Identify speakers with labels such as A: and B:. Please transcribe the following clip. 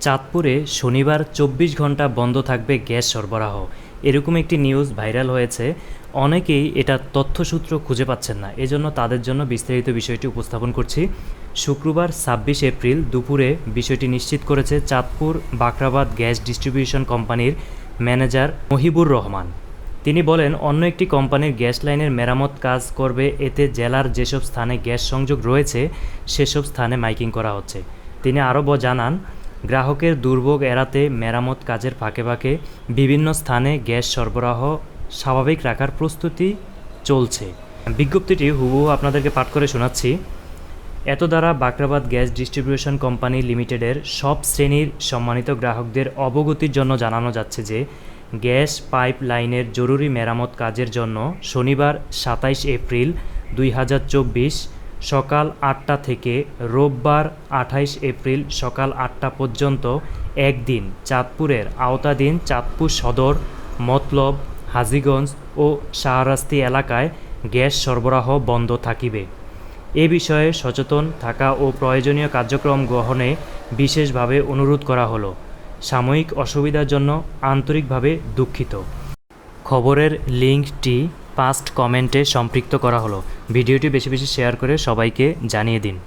A: চাঁদপুরে শনিবার চব্বিশ ঘণ্টা বন্ধ থাকবে গ্যাস সরবরাহ। এরকম একটি নিউজ ভাইরাল হয়েছে। অনেকেই এটা তথ্যসূত্র খুঁজে পাচ্ছেন না। এজন্য তাদের জন্য বিস্তারিত বিষয়টি উপস্থাপন করছি। শুক্রবার ছাব্বিশ এপ্রিল দুপুরে বিষয়টি নিশ্চিত করেছে চাঁদপুর বাকরাবাদ গ্যাস ডিস্ট্রিবিউশন কোম্পানির ম্যানেজার মহিবুর রহমান। তিনি বলেন, অন্য একটি কোম্পানির গ্যাস লাইনের মেরামত কাজ করবে। এতে জেলার যেসব স্থানে গ্যাস সংযোগ রয়েছে, সেসব স্থানে মাইকিং করা হচ্ছে। তিনি আরও জানান গ্রাহকের দুর্ভোগ এড়াতে মেরামত কাজের ফাঁকে ফাঁকে বিভিন্ন স্থানে গ্যাস সরবরাহ স্বাভাবিক রাখার প্রস্তুতি চলছে। বিজ্ঞপ্তিটি হুবহু আপনাদেরকে পাঠ করে শোনাচ্ছি। এত দ্বারা বাকরাবাদ গ্যাস ডিস্ট্রিবিউশন কোম্পানি লিমিটেডের সব শ্রেণির সম্মানিত গ্রাহকদের অবগতির জন্য জানানো যাচ্ছে যে, গ্যাস পাইপ লাইনের জরুরি মেরামত কাজের জন্য শনিবার সাতাইশ এপ্রিল দুই হাজার চব্বিশ সকাল আটটা থেকে রোববার আঠাইশ এপ্রিল সকাল আটটা পর্যন্ত একদিন চাঁদপুরের আওতাধীন চাঁদপুর সদর, মতলব, হাজিগঞ্জ ও শাহরাস্তি এলাকায় গ্যাস সরবরাহ বন্ধ থাকিবে। এ বিষয়ে সচেতন থাকা ও প্রয়োজনীয় কার্যক্রম গ্রহণে বিশেষভাবে অনুরোধ করা হলো। সাময়িক অসুবিধার জন্য আন্তরিকভাবে দুঃখিত। খবরের লিঙ্কটি পাস্ট কমেন্টে সম্পৃক্ত করা হলো। ভিডিওটি বেশি বেশি শেয়ার করে সবাইকে জানিয়ে দিন।